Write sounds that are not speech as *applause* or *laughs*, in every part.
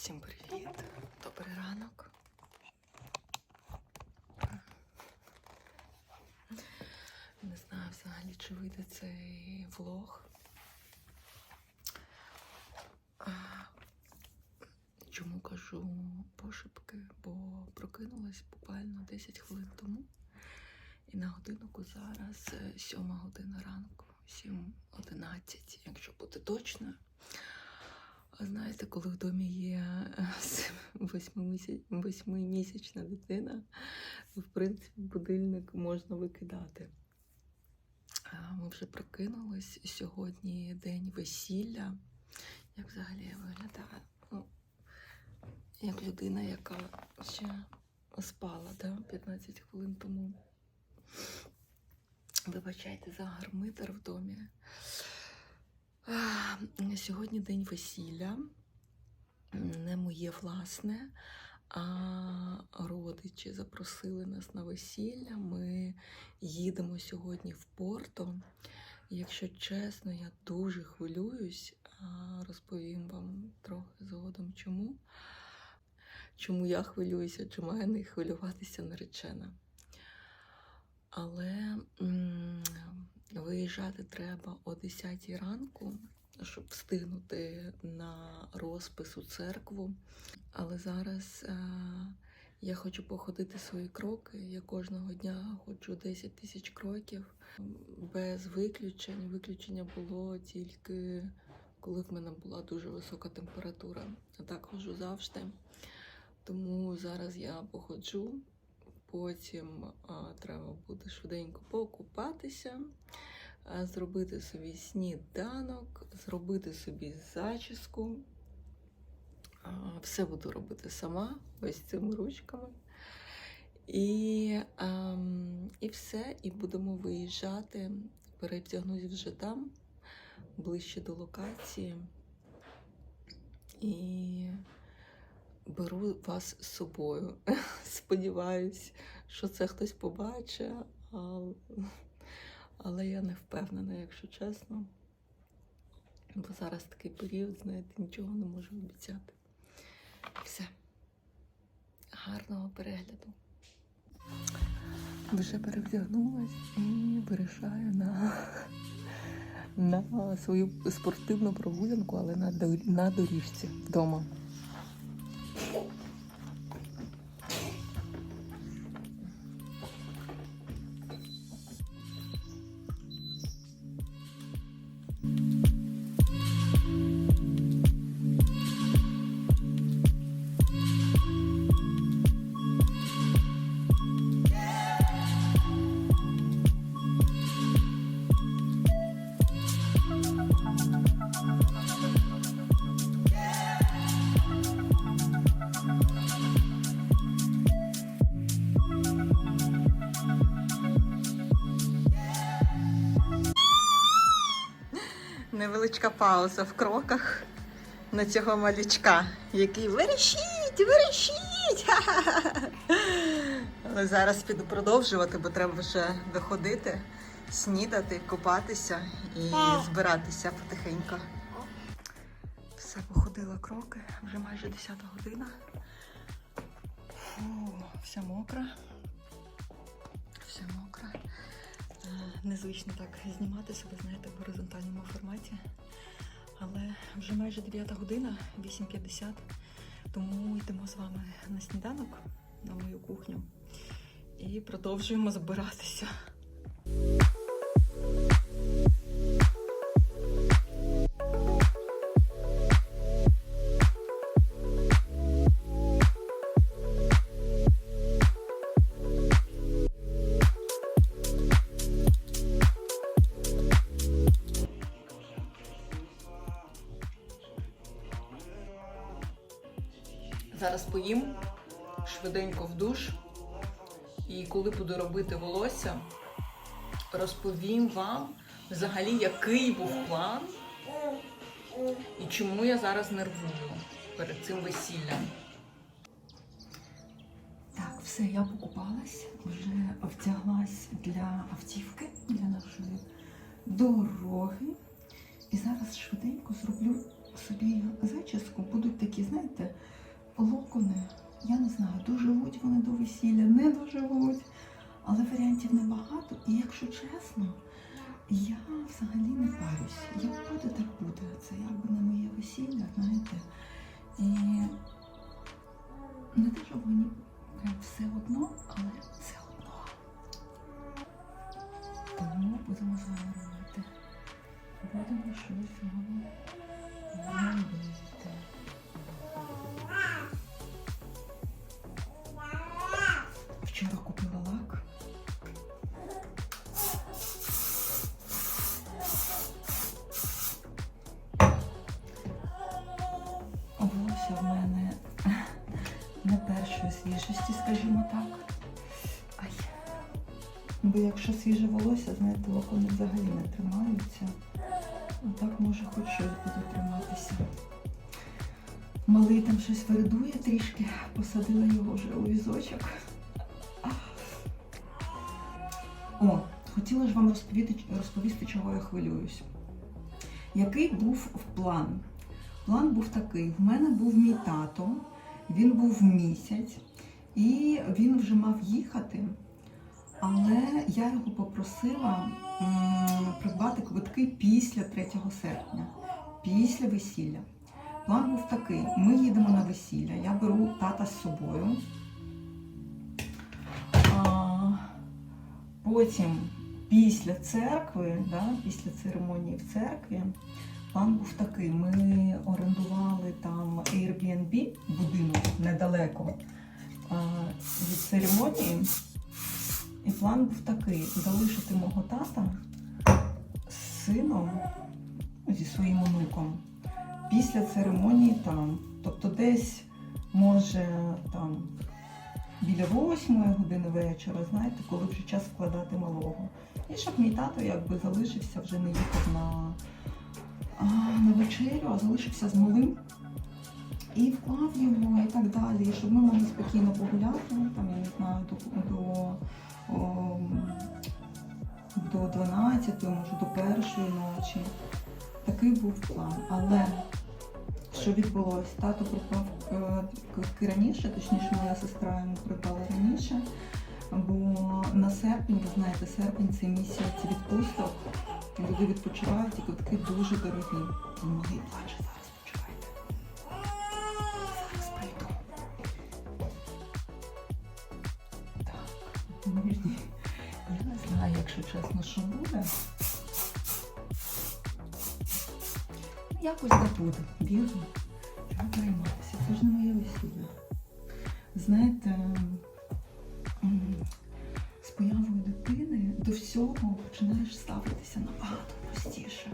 Всім привіт! Добрий ранок. Не знаю взагалі, чи вийде цей влог. Чому кажу пошепки? Бо прокинулась буквально 10 хвилин тому. І на годиннику зараз е, 7 година ранку, 7.11, якщо бути точною. А знаєте, коли в домі є е, восьмимісячна дитина, в принципі будильник можна викидати. Ми вже прокинулись. Сьогодні день весілля. Як взагалі я виглядаю? Ну, як людина, яка ще спала да? 15 хвилин тому. Вибачайте за гармидер в домі. Сьогодні день весілля. Не моє власне, а родичі запросили нас на весілля. Ми їдемо сьогодні в Порто. Якщо чесно, я дуже хвилююсь. Розповім вам трохи згодом чому. Чому я хвилююся, чи має не хвилюватися наречена. Але виїжджати треба о 10 ранку, щоб встигнути на розпис у церкву. Але зараз е, я хочу походити свої кроки. Я кожного дня ходжу 10 тисяч кроків без виключень. Виключення було тільки коли в мене була дуже висока температура. А так ходжу завжди. Тому зараз я походжу. Потім а, треба буде швиденько покупатися, а, зробити собі сніданок, зробити собі зачіску. А, все буду робити сама, ось цими ручками. І, ам, і все, і будемо виїжджати. Перевдягнусь вже там, ближче до локації. І беру вас з собою. *laughs* Сподіваюсь, що це хтось побачить, а- але я не впевнена, якщо чесно. Бо зараз такий період, знаєте, нічого не можу обіцяти. Все. Гарного перегляду. Вже перевдягнулась і вирішаю на, на свою спортивну прогулянку, але на, на доріжці вдома. Невеличка пауза в кроках на цього малючка, який верещить, верещить. *laughs* Але зараз піду продовжувати, бо треба вже виходити, снідати, купатися і збиратися потихеньку. Все походила кроки, вже майже 10 година. Фу, вся мокра. Вся мокра. Незвично так знімати себе, знаєте, в горизонтальному форматі. Але вже майже 9 година, 8.50. Тому йдемо з вами на сніданок на мою кухню і продовжуємо збиратися. Поїм швиденько в душ. І коли буду робити волосся, розповім вам взагалі, який був план і чому я зараз нервую перед цим весіллям. Так, все, я покупалась, вже вдяглась для автівки, для нашої дороги. І зараз швиденько зроблю собі зачіску, будуть такі, знаєте, локони. Я не знаю, доживуть вони до весілля, не доживуть. Але варіантів небагато. І якщо чесно, я взагалі не парюсь. Як буде, так буде. Це якби не моє весілля, знаєте. І не те, щоб мені все одно, але все одно. Тому будемо з вами робити. Будемо щось робити. Першої свіжості, скажімо так. Ай. Бо якщо свіже волосся, знаєте, локони взагалі не тримаються. Отак може хоч щось буде триматися. Малий там щось вередує трішки, посадила його вже у візочок. О, хотіла ж вам розповісти, розповісти, чого я хвилююсь. Який був план? План був такий: в мене був мій тато, він був місяць, і він вже мав їхати. Але я його попросила придбати квитки після 3 серпня, після весілля. План був такий: ми їдемо на весілля, я беру тата з собою. Потім, після церкви, да, після церемонії в церкві, план був такий: ми орендували там Airbnb, будинок недалеко від церемонії. І план був такий: залишити мого тата з сином ну, зі своїм онуком після церемонії там. Тобто десь, може, там біля восьмої години вечора, знаєте, коли вже час вкладати малого. І щоб мій тато якби залишився, вже не їхав на, на вечерю, а залишився з малим. І вклав його і так далі, щоб ми могли спокійно погуляти, там, я не знаю, до, до, до 12, може до першої ночі. Такий був план. Але що відбулося? Тато придбав е, раніше, точніше, моя сестра йому придбала раніше. Бо на серпень, ви знаєте, серпень це місяць відпусток. Люди відпочивають і квитки дуже дорогі. Малий плаче зараз, почекайте. Зараз прийду. Так. Я не знаю, якщо чесно, що буде. Ну, Якось не буде. Вірно. Чого перейматися? Це ж не моє весілля. Знаєте, до всього починаєш ставитися набагато простіше.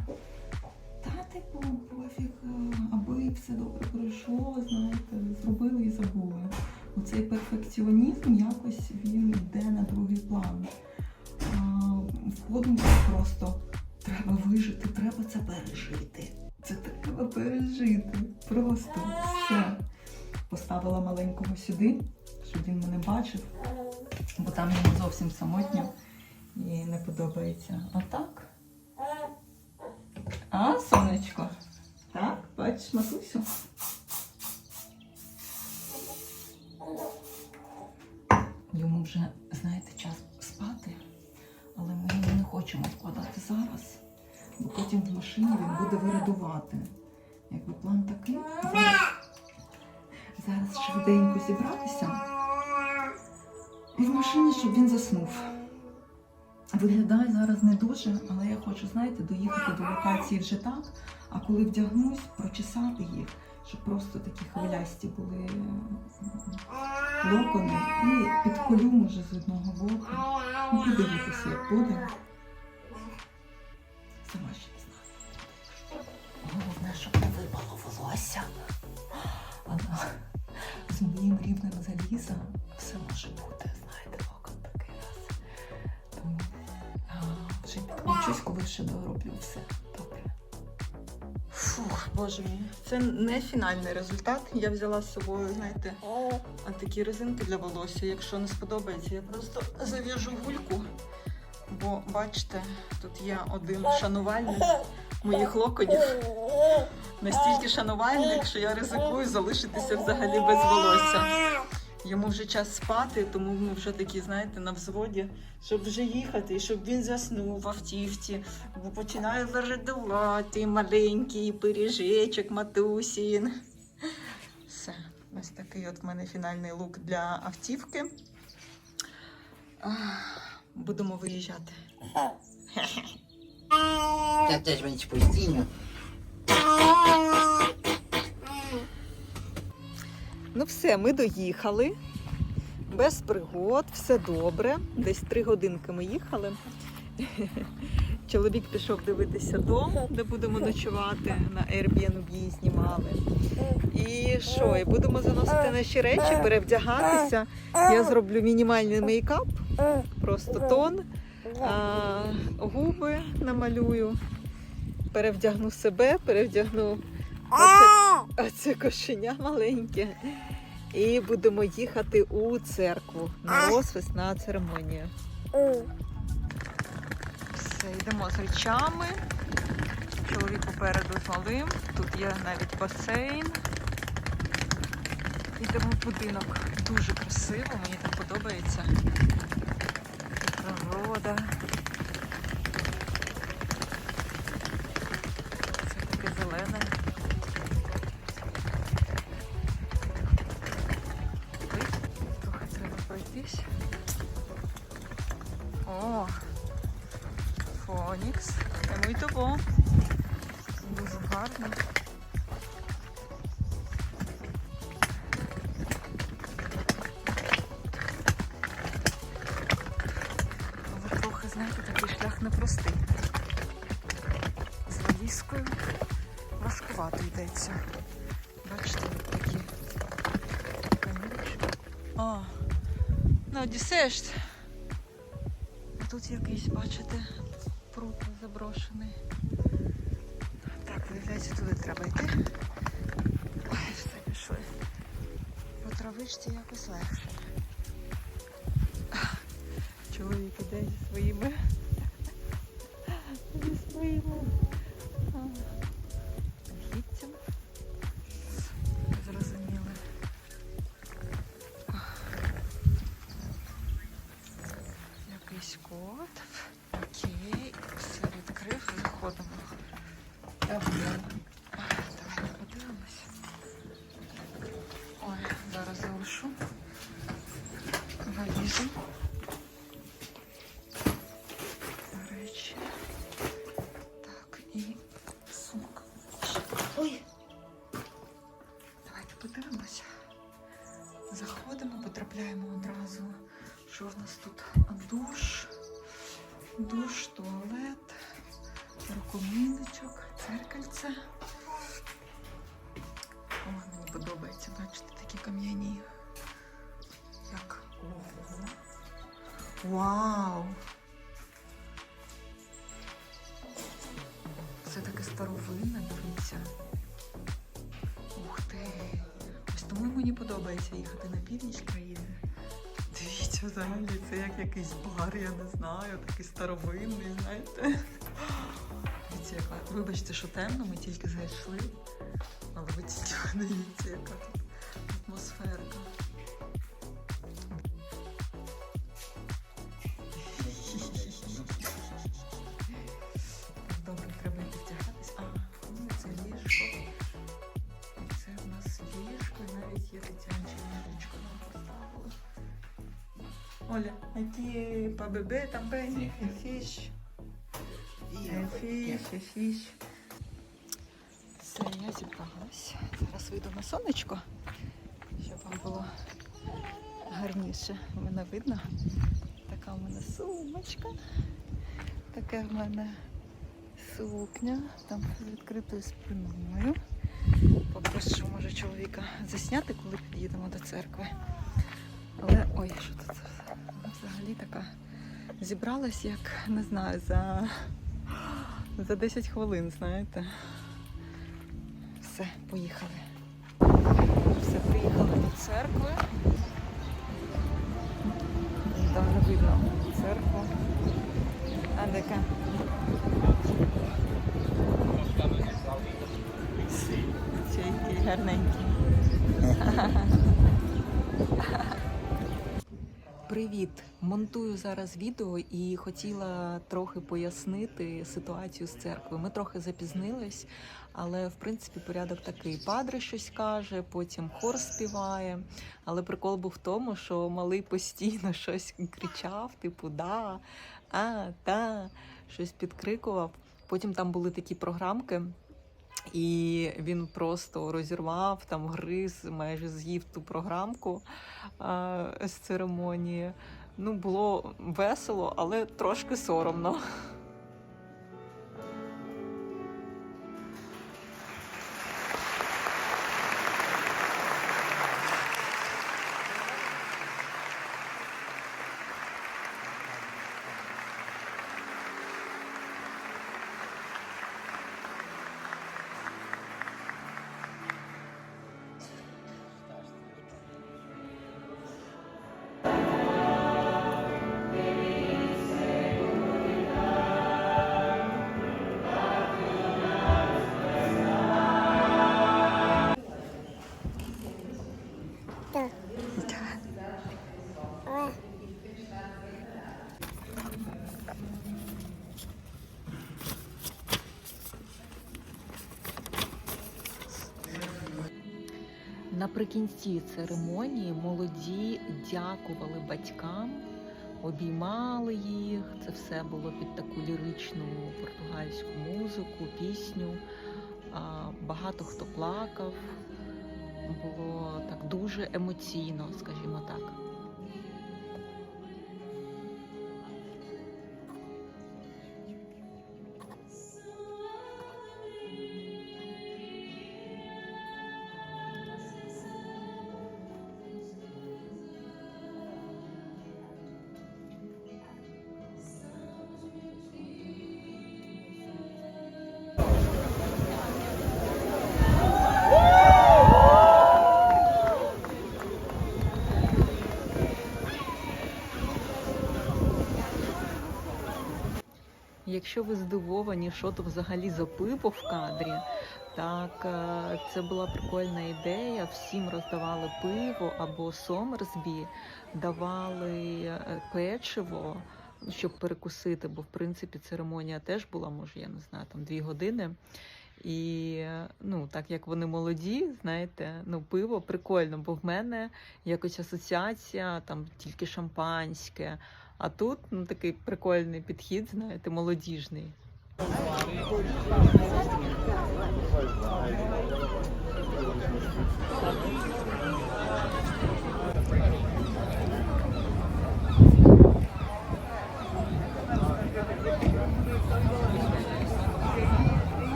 Та, типу, пофіг, е, аби все добре пройшло, знаєте, зробили і забули. Оцей перфекціонізм якось він йде на другий план. Входимо просто треба вижити, треба це пережити. Це треба пережити. Просто все. Поставила маленького сюди, щоб він мене бачив, бо там йому зовсім самотньо і не подобається. А так? А, сонечко? Так, бачиш, матусю? Йому вже, знаєте, час спати, але ми його не хочемо вкладати зараз, бо потім в машині він буде вирядувати. Якби план такий, зараз, зараз швиденько зібратися і в машині, щоб він заснув. Виглядає зараз не дуже, але я хочу, знаєте, доїхати до локації вже так, а коли вдягнусь, прочесати їх, щоб просто такі хвилясті були локони. І підколю, може, з одного боку. Ну, подивитися, як буде. Сама ще не знаю. Головне, щоб не випало волосся. Але з моїм рівнем заліза все може бути, а, вже підключусь, коли ще дороблю все. Добре. Фух, боже мій, це не фінальний результат. Я взяла з собою, знаєте, а такі резинки для волосся. Якщо не сподобається, я просто зав'яжу гульку. Бо бачите, тут є один шанувальник моїх локонів. Настільки шанувальник, що я ризикую залишитися взагалі без волосся. Йому вже час спати, тому ми вже такі, знаєте, на взводі, щоб вже їхати, щоб він заснув в автівці, бо починає вирадувати маленький пиріжечок, матусін. Все, ось такий от в мене фінальний лук для автівки. Будемо виїжджати. Я теж мені постійно. Ну все, ми доїхали. Без пригод, все добре. Десь три годинки ми їхали. *laughs* Чоловік пішов дивитися дом, де будемо ночувати. На Airbnb знімали. І що? І будемо заносити наші речі, перевдягатися. Я зроблю мінімальний мейкап, просто тон, а, губи намалюю, перевдягну себе, перевдягну оце, оце кошеня маленьке. І будемо їхати у церкву на розпис на церемонію. Все, йдемо з речами. Чоловік попереду з малим. Тут є навіть басейн. Йдемо в будинок. Дуже красиво, мені там подобається. Природа. Все таке зелене. Ну, дісешт. Тут якийсь, бачите, пруд заброшений. Так, виявляється, туди треба йти. Ой, все пішли. По травичці якось легше. Чоловік іде зі своїми. Зі своїми. Подивимося. Заходимо, потрапляємо одразу. Що в нас тут? Душ, душ, туалет, рукомийничок, церкальце. О, мені подобається, бачите, такі кам'яні. Як ого. Вау! Це таке старовинне, дивіться. Мені подобається їхати на північ країни. Дивіться, взагалі, це як якийсь бар, я не знаю, такий старовинний, знаєте. Дивіться, яка. Вибачте, що темно, ми тільки зайшли. Але ви тільки дивіться, яка тут атмосферка. Оля, які па бебе там бені, фіш. Фіш, фіш. Все, я зібралась. Зараз вийду на сонечко, щоб вам було гарніше. Мене видно. Така в мене сумочка. Таке в мене сукня. Там з відкритою спиною. Попрошу, може, чоловіка засняти, коли під'їдемо до церкви. Але ой, що тут взагалі така зібралась, як не знаю, за, за 10 хвилин, знаєте. Все, поїхали. Все, приїхали до церкви. Там не видно церкву. А дека. Чайки гарненькі. *laughs* Привіт! Монтую зараз відео і хотіла трохи пояснити ситуацію з церкви. Ми трохи запізнились, але в принципі порядок такий. Падре щось каже, потім хор співає. Але прикол був в тому, що малий постійно *laughs* щось кричав, типу да, а, та, щось підкрикував. Потім там були такі програмки. І він просто розірвав, там гриз, майже з'їв ту програмку а, з церемонії. Ну, було весело, але трошки соромно. Наприкінці церемонії молоді дякували батькам, обіймали їх. Це все було під таку ліричну португальську музику, пісню. Багато хто плакав. Було так дуже емоційно, скажімо так. Якщо ви здивовані, що то взагалі за пиво в кадрі, так е, це була прикольна ідея. Всім роздавали пиво або сомерсбі, давали е, печиво, щоб перекусити, бо в принципі церемонія теж була, може, я не знаю, там дві години. І е, ну, так як вони молоді, знаєте, ну пиво прикольно, бо в мене якось асоціація там тільки шампанське. А тут ну, такий прикольний підхід, знаєте, молодіжний.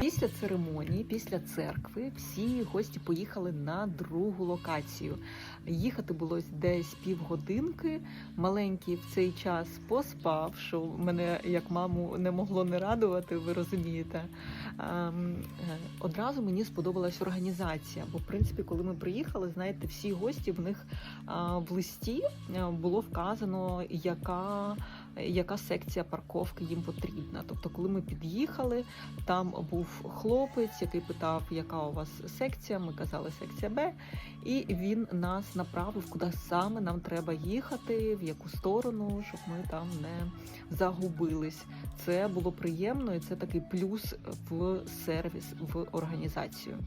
Після церемонії, після церкви, всі гості поїхали на другу локацію. Їхати було десь півгодинки. Маленький в цей час поспав, що мене як маму не могло не радувати, ви розумієте. Ем, е, Одразу мені сподобалась організація, бо в принципі, коли ми приїхали, знаєте, всі гості в них в листі е, було вказано, яка, яка секція парковки їм потрібна. Тобто, коли ми під'їхали, там був хлопець, який питав, яка у вас секція. Ми казали секція Б, і він нас направив, куди саме нам треба їхати, в яку сторону, щоб ми там не загубились. Це було приємно, і це такий плюс в сервіс в організацію.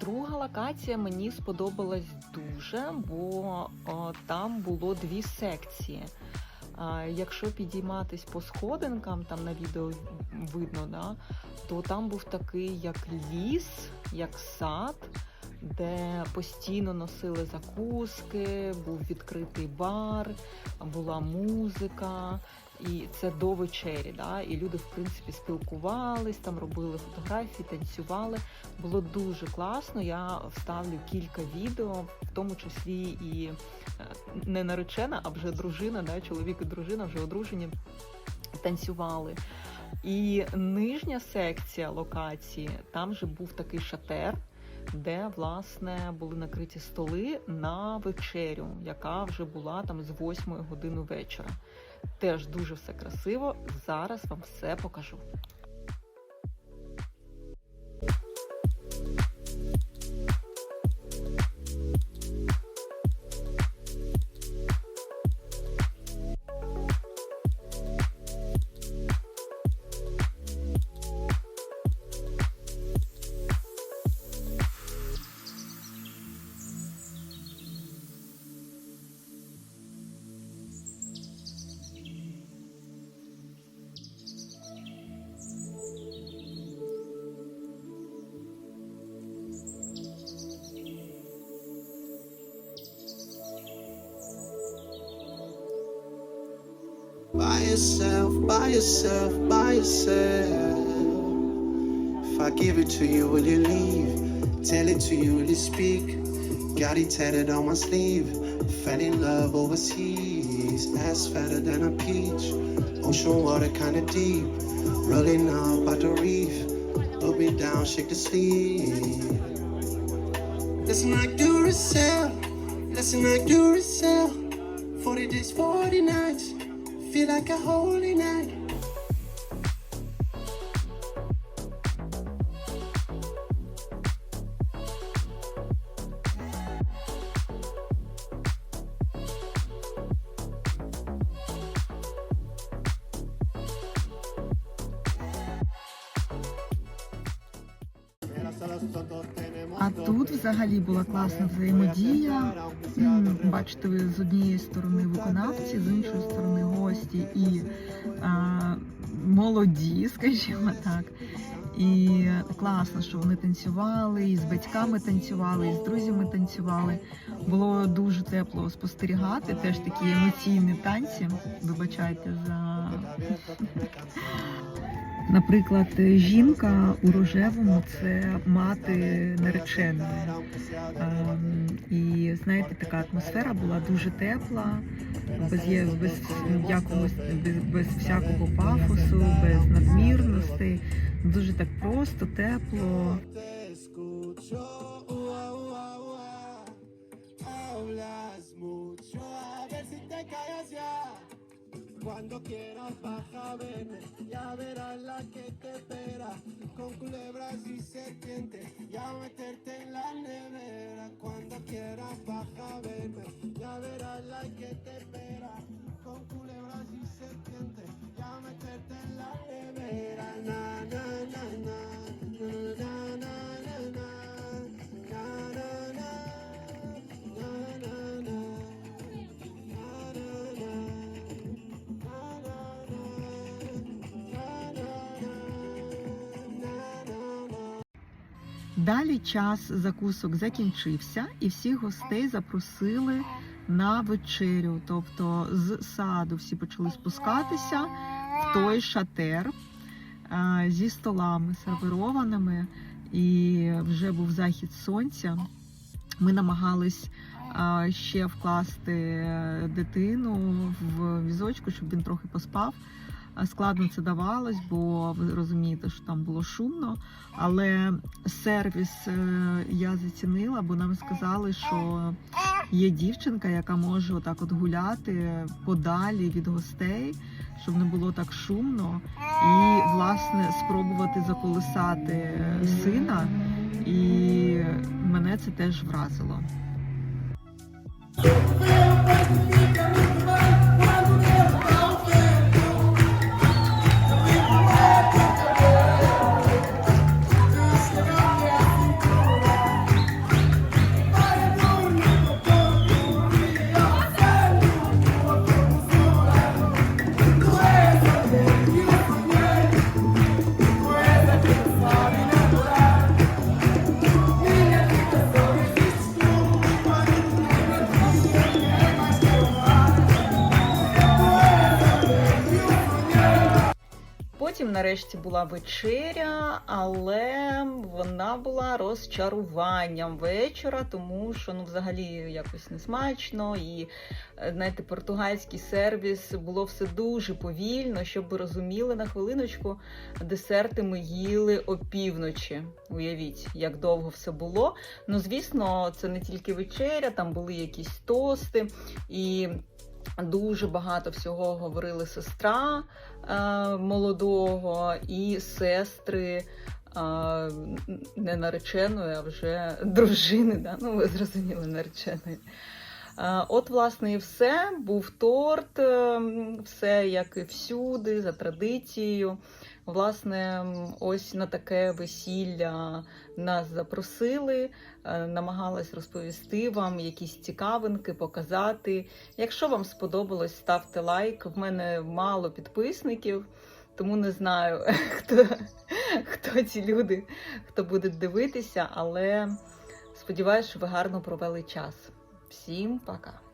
Друга локація мені сподобалась дуже, бо о, там було дві секції. А, якщо підійматись по сходинкам, там на відео видно, да, то там був такий як ліс, як сад, де постійно носили закуски, був відкритий бар, була музика. І це до вечері, да? і люди, в принципі, спілкувались, там робили фотографії, танцювали. Було дуже класно. Я вставлю кілька відео, в тому числі і е, не наречена, а вже дружина, да? чоловік і дружина вже одружені, танцювали. І нижня секція локації, там же був такий шатер, де власне були накриті столи на вечерю, яка вже була там з 8 години вечора. Теж дуже все красиво. Зараз вам все покажу. Yourself, by yourself, by yourself. If I give it to you, will you leave? Tell it to you, will you speak? Got it tatted on my sleeve. Fell in love overseas. Ass fatter than a peach. Ocean water kinda deep. Rolling up by the reef. Put me down, shake the sleeve. Listen like Duracell. Listen like Duracell. 40 days, 40 nights. Feel like a holy night. А тут взагалі була класна взаємодія. Бачите, ви з однієї сторони виконавці, з іншої сторони гості і а, молоді, *laughs* скажімо так. І класно, що вони танцювали, і з батьками танцювали, і з друзями танцювали. Було дуже тепло спостерігати. Теж такі емоційні танці. Вибачайте за Наприклад, жінка у рожевому це мати нареченої. Ем, І знаєте, така атмосфера була дуже тепла, без, без, якогось, без, без всякого пафосу, без надмірностей. Дуже так просто, тепло. Cuando quieras baja a verme, ya verás la que te espera. Con culebras y serpientes, ya meterte en la nevera. Cuando quieras baja a verme, ya verás la que te espera. Con culebras y serpientes, ya meterte Далі час закусок закінчився, і всіх гостей запросили на вечерю. Тобто з саду всі почали спускатися в той шатер а, зі столами сервірованими, і вже був захід сонця. Ми намагались а, ще вкласти е, дитину в візочку, щоб він трохи поспав. Складно це давалось, бо ви розумієте, що там було шумно. Але сервіс е, я зацінила, бо нам сказали, що є дівчинка, яка може отак от гуляти подалі від гостей, щоб не було так шумно, і власне спробувати заколисати сина. І мене це теж вразило. Потім, нарешті, була вечеря, але вона була розчаруванням вечора, тому що ну, взагалі якось несмачно. І е, знаєте, португальський сервіс було все дуже повільно. Щоб ви розуміли на хвилиночку, десерти ми їли опівночі. Уявіть, як довго все було. Ну, звісно, це не тільки вечеря, там були якісь тости і. Дуже багато всього говорили сестра молодого і сестри е, не нареченої, а вже *laughs* дружини. Да? Ну, ви зрозуміли, нареченої. Е, От, власне, і все. Був торт, е, все як і всюди, за традицією. Власне, ось на таке весілля нас запросили. Е, Намагалась розповісти вам якісь цікавинки, показати. Якщо вам сподобалось, ставте лайк. В мене мало підписників, тому не знаю, *laughs* хто, хто ці люди, хто буде дивитися, але сподіваюся, що ви гарно провели час. Всім пока!